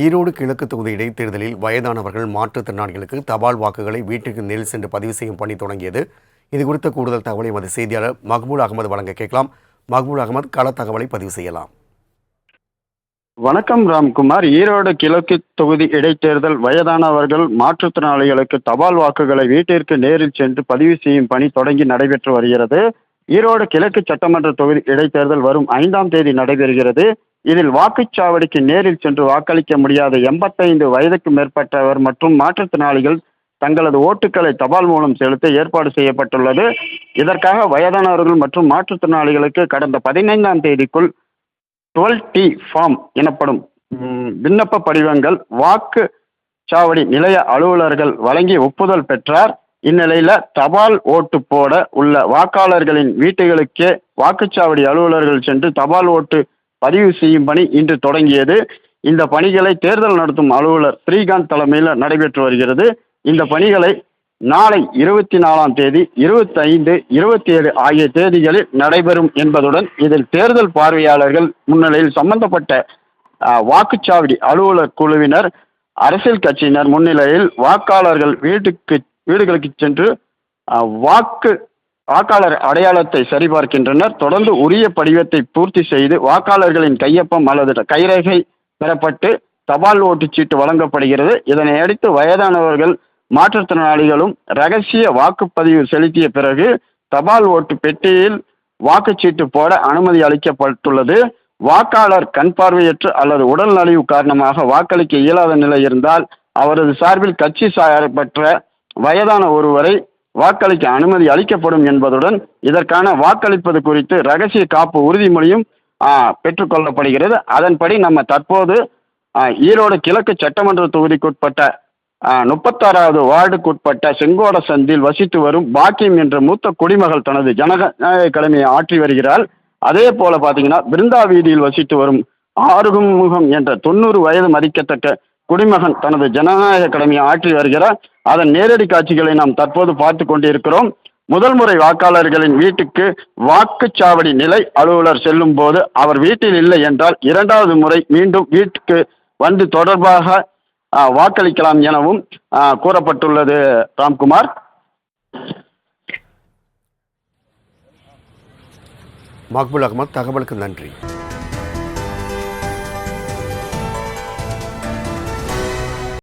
ஈரோடு கிழக்கு தொகுதி இடைத்தேர்தலில் வயதானவர்கள் மாற்றுத்திறனாளிகளுக்கு தபால் வாக்குகளை வீட்டுக்கு நேரில் சென்று பதிவு செய்யும் பணி தொடங்கியது. இது குறித்த கூடுதல் தகவலை எமது செய்தியாளர் மக்பூல் அகமது வழங்க கேட்கலாம். மக்பூல் அகமது கள தகவலை பதிவு செய்யலாம். வணக்கம் ராம்குமார். ஈரோடு கிழக்கு தொகுதி இடைத்தேர்தல் வயதானவர்கள் மாற்றுத்திறனாளிகளுக்கு தபால் வாக்குகளை வீட்டிற்கு நேரில் சென்று பதிவு செய்யும் பணி தொடங்கி நடைபெற்று வருகிறது. ஈரோடு கிழக்கு சட்டமன்ற தொகுதி இடைத்தேர்தல் வரும் ஐந்தாம் தேதி நடைபெறுகிறது. இதில் வாக்குச்சாவடிக்கு நேரில் சென்று வாக்களிக்க முடியாத எண்பத்தைந்து வயதுக்கு மேற்பட்டவர் மற்றும் மாற்றுத்திறனாளிகள் தங்களது ஓட்டுக்களை தபால் மூலம் செலுத்த ஏற்பாடு செய்யப்பட்டுள்ளது. இதற்காக வயதானவர்கள் மற்றும் மாற்றுத்திறனாளிகளுக்கு கடந்த பதினைந்தாம் தேதிக்குள் டுவெல் டி ஃபார்ம் எனப்படும் விண்ணப்ப படிவங்கள் வாக்கு சாவடி நிலைய அலுவலர்கள் வழங்கி ஒப்புதல் பெற்றார். இந்நிலையில் தபால் ஓட்டு போட உள்ள வாக்காளர்களின் வீட்டுகளுக்கே வாக்குச்சாவடி அலுவலர்கள் சென்று தபால் ஓட்டு பதிவு செய்யும் பணி இன்று தொடங்கியது. இந்த பணிகளை தேர்தல் நடத்தும் அலுவலர் ஸ்ரீகாந்த் தலைமையில் நடைபெற்று வருகிறது. இந்த பணிகளை நாளை இருபத்தி நாலாம் தேதி இருபத்தி ஐந்து இருபத்தி ஏழு ஆகிய தேதிகளில் நடைபெறும் என்பதுடன் இதில் தேர்தல் பார்வையாளர்கள் முன்னிலையில் சம்பந்தப்பட்ட வாக்குச்சாவடி அலுவலர் குழுவினர் அரசியல் கட்சியினர் முன்னிலையில் வாக்காளர்கள் வீட்டுக்கு வீடுகளுக்கு சென்று வாக்கு வாக்காளர் அடையாளத்தை சரிபார்க்கின்றனர். தொடர்ந்து உரிய படிவத்தை பூர்த்தி செய்து வாக்காளர்களின் கையொப்பம் அல்லது கைரேகை பெறப்பட்டு தபால் ஓட்டுச்சீட்டு வழங்கப்படுகிறது. இதனை அடுத்து வயதானவர்கள் மாற்றுத்திறனாளிகளும் ரகசிய வாக்குப்பதிவு செலுத்திய பிறகு தபால் ஓட்டு பெட்டியில் வாக்குச்சீட்டு போட அனுமதி அளிக்கப்பட்டுள்ளது. வாக்காளர் கண் பார்வையற்று அல்லது உடல் நலிவு காரணமாக வாக்களிக்க இயலாத நிலை இருந்தால் அவரது சார்பில் கட்சி சார்பற்ற வயதான ஒருவரை வாக்களிக்க அனுமதி அளிக்கப்படும் என்பதுடன் இதற்கான வாக்களிப்பது குறித்து ரகசிய காப்பு உறுதிமொழியும் பெற்றுக்கொள்ளப்படுகிறது. அதன்படி நம்ம தற்போது ஈரோடு கிழக்கு சட்டமன்ற தொகுதிக்குட்பட்ட முப்பத்தாறாவது வார்டுக்குட்பட்ட செங்கோட சந்தில் வசித்து வரும் பாக்கியம் என்ற மூத்த குடிமகள் தனது ஜனநாயக கடமையை ஆற்றி வருகிறாள். அதே போல பார்த்தீங்கன்னா பிருந்தா வீதியில் வசித்து வரும் ஆறுமுகம் என்ற தொண்ணூறு வயது மதிக்கத்தக்க குடிமகன் தனது ஜனநாயக கடமையை ஆற்றி வருகிறார். அதன் நேரடி காட்சிகளை நாம் தற்போது பார்த்து கொண்டிருக்கிறோம். முதல் முறை வாக்காளர்களின் வீட்டுக்கு வாக்குச்சாவடி நிலை அலுவலர் செல்லும் போது அவர் வீட்டில் இல்லை என்றால் இரண்டாவது முறை மீண்டும் வீட்டுக்கு வந்து தொடர்பாக வாக்களிக்கலாம் எனவும் கூறப்பட்டுள்ளது. ராம்குமார். மக்புல் அகமது தகவலுக்கு நன்றி.